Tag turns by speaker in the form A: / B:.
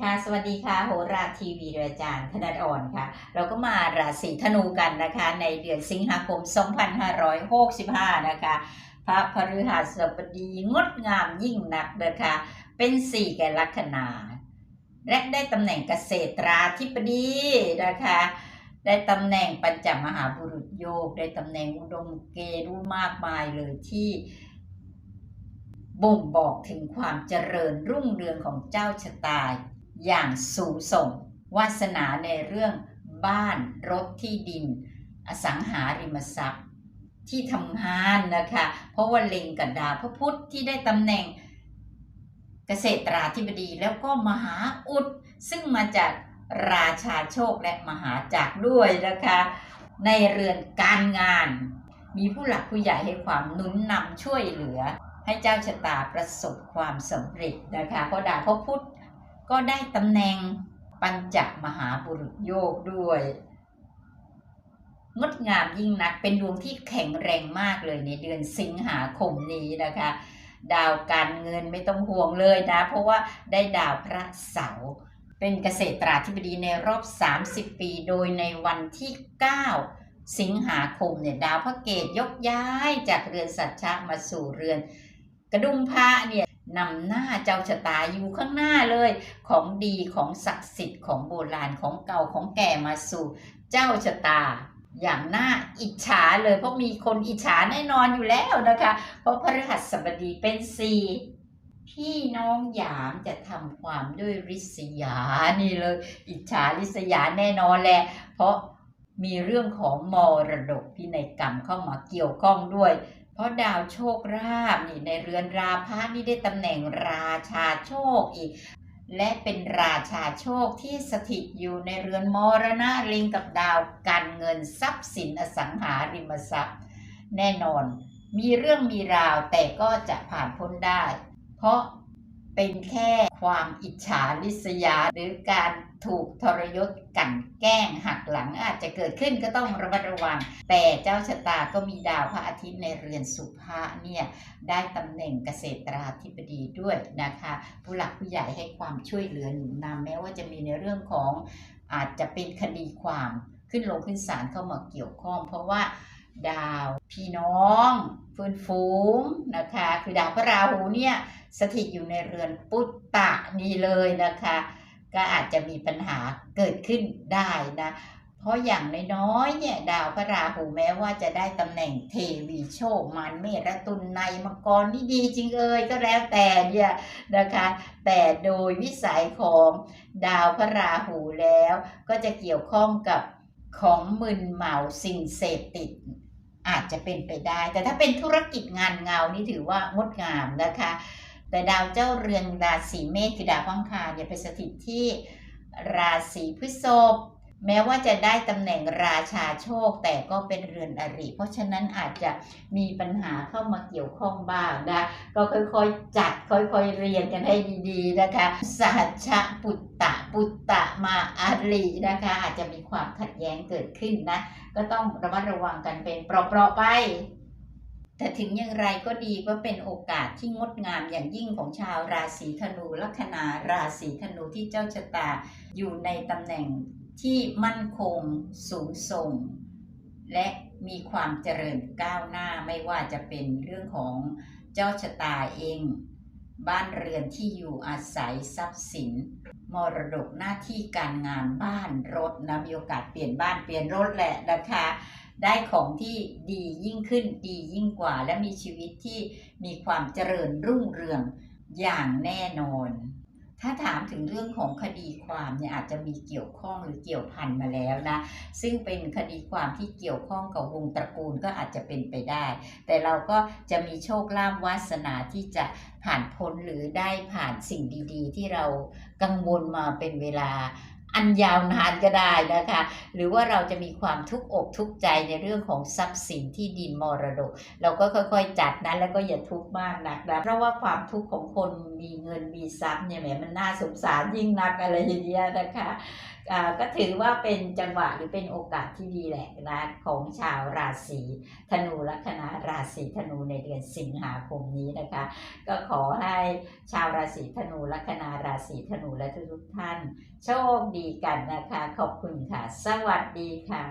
A: ค่ะสวัสดีค่ะโหราทีวีโดยอาจารย์ธนัดอ่อนค่ะ เราก็มาราศีธนูกันนะคะ ในเดือนสิงหาคม 2565 นะคะ พระพฤหัสบดีงดงามยิ่งนักนะคะ เป็นสี่แก่ลัคนา และได้ตำแหน่งเกษตราธิบดีนะคะ ได้ตำแหน่งปัญจมหาบุรุษโยก ได้ตำแหน่งอุดมเกรุมากมายเลยที่บ่งบอกถึงความเจริญรุ่งเรืองของเจ้าชะตา อย่างสูงส่ง วาสนาในเรื่องบ้านรถที่ดิน อสังหาริมทรัพย์ ที่ทำงานนะคะ เพราะว่าเล็งกับดาวพระพุทธที่ได้ตำแหน่งเกษตราธิบดีแล้วก็มหาอุด ซึ่งมาจากราชาโชคและมหาจักรด้วยนะคะ ในเรือนการงาน มีผู้หลักผู้ใหญ่ให้ความหนุนนำช่วยเหลือ ให้เจ้าชะตาประสบความสำเร็จนะคะเพราะดาวพระพุธ ก็ได้ตำแหน่งปัญจมหาบุรุษโยกด้วยงดงามยิ่งนักเป็นดวงที่แข็งแรงมากเลยในเดือนสิงหาคมนี้นะคะ ดาวการเงินไม่ต้องห่วงเลยนะ เพราะว่าได้ดาวพระเสาร์เป็นเกษตราธิบดีในรอบ 30 ปี โดยในวันที่ 9 สิงหาคมเนี่ยดาวพระเกตยกย้ายจากเรือนสัจจะมาสู่เรือน กระดุมพระเนี่ย นำหน้าเจ้าชะตาอยู่ข้างหน้าเลย ของดีของศักดิ์สิทธิ์ของโบราณของเก่าของแก่มาสู่เจ้าชะตา อย่างน่าอิจฉาเลยเพราะมีคนอิจฉาแน่นอนอยู่แล้วนะคะ เพราะพระรหัสบดีเป็นสี่พี่น้องหยามจะทำความด้วยริษยานี่เลย อิจฉาริษยาแน่นอนแหละเพราะมีเรื่องของมรดกพินัยกรรมเข้ามาเกี่ยวข้องด้วย เพราะดาวโชคราบนี่ในเรือนราพะนี่ได้ตำแหน่งราชาโชคอีก และเป็นราชาโชคที่สถิตอยู่ในเรือนมรณะลิงกับดาวการเงินทรัพย์สินอสังหาริมทรัพย์ แน่นอน มีเรื่องมีราวแต่ก็จะผ่านพ้นได้ เพราะ เป็นแค่ความอิจฉาริษยา หรือการถูกทรยศกันแกล้งหักหลังอาจจะเกิดขึ้นก็ต้องระมัดระวัง แต่เจ้าชะตาก็มีดาวพระอาทิตย์ในเรือนสุภะเนี่ยได้ตำแหน่งเกษตราธิบดีด้วยนะคะ ผู้หลักผู้ใหญ่ให้ความช่วยเหลือหนุนนำแม้ว่าจะมีในเรื่องของอาจจะเป็นคดีความขึ้นลงขึ้นศาลเข้ามาเกี่ยวข้อง เพราะว่า ดาวพี่น้องฟื้นฟูงนะคะ คือดาวพระราหูเนี่ยสถิตอยู่ในเรือนปุตตะนี่เลยนะคะ ก็อาจจะมีปัญหาเกิดขึ้นได้นะ เพราะอย่างน้อยๆเนี่ยดาวพระราหูแม้ว่าจะได้ตำแหน่งเทวีโชคมันเมรตุลในมังกรนี่ดีจริงเอ่ยก็แล้วแต่เนี่ยนะคะ แต่โดยวิสัยของดาวพระราหูแล้ว ก็จะเกี่ยวข้องกับของมึนเมาสิ่งเสพติด อาจจะเป็นไปได้ แต่ถ้าเป็นธุรกิจงานเงานี่ถือว่างดงามนะคะ แต่ดาวเจ้าเรือนราศีเมษคือดาวพังคารเนี่ยไปสถิตที่ราศีพฤษภแม้ว่าจะได้ตำแหน่งราชาโชคแต่ก็เป็นเรือนอริเพราะฉะนั้นอาจจะมีปัญหาเข้ามาเกี่ยวข้องบ้างนะ ก็ค่อยๆจัดค่อยๆเรียนกันให้ดีๆนะคะสหัชปุตตะ ปุตตะมาอารินะคะ อาจจะมีความขัดแย้งเกิดขึ้นนะ ก็ต้องระมัดระวังกันเป็นเปราะๆไป แต่ถึงอย่างไรก็ดีก็เป็นโอกาสที่งดงามอย่างยิ่งของชาวราศีธนูลัคนาราศีธนูที่เจ้าชะตาอยู่ในตำแหน่งที่มั่นคงสูงส่ง และมีความเจริญก้าวหน้าไม่ว่าจะเป็นเรื่องของเจ้าชะตาเอง บ้านเรือนที่อยู่อาศัยทรัพย์สิน มรดกหน้าที่การงานบ้านรถนะมีโอกาสเปลี่ยนบ้านเปลี่ยนรถแหละนะคะ ได้ของที่ดียิ่งขึ้นดียิ่งกว่า และมีชีวิตที่มีความเจริญรุ่งเรืองอย่างแน่นอน ถ้าถามถึงเรื่องของคดีความเนี่ยอาจจะมีเกี่ยวข้องหรือเกี่ยวพันมาแล้วนะ ซึ่งเป็นคดีความที่เกี่ยวข้องกับวงตระกูลก็อาจจะเป็นไปได้ แต่เราก็จะมีโชคลาภวาสนาที่จะผ่านพ้นหรือได้ผ่านสิ่งดี ๆ ที่เรากังวลมาเป็นเวลา อันยาวนานก็ได้นะคะ หรือว่าเราจะมีความทุกข์อกทุกข์ใจในเรื่องของทรัพย์สินที่ดินมรดก เราก็ค่อยๆจัดนะแล้วก็อย่าทุกข์มากนักนะเพราะว่าความทุกข์ของคนมีเงินมีทรัพย์เนี่ยแหมมันน่าสงสารยิ่งนักอะไรอย่างเงี้ยนะคะ ก็ถือว่าเป็นจังหวะหรือเป็นโอกาสที่ดีแหละนะของชาวราศีธนูลัคนาราศีธนูในเดือนสิงหาคมนี้นะคะ ก็ขอให้ชาวราศีธนูลัคนาราศีธนูและทุกท่าน โชคดีกันนะคะ ขอบคุณค่ะ สวัสดีค่ะ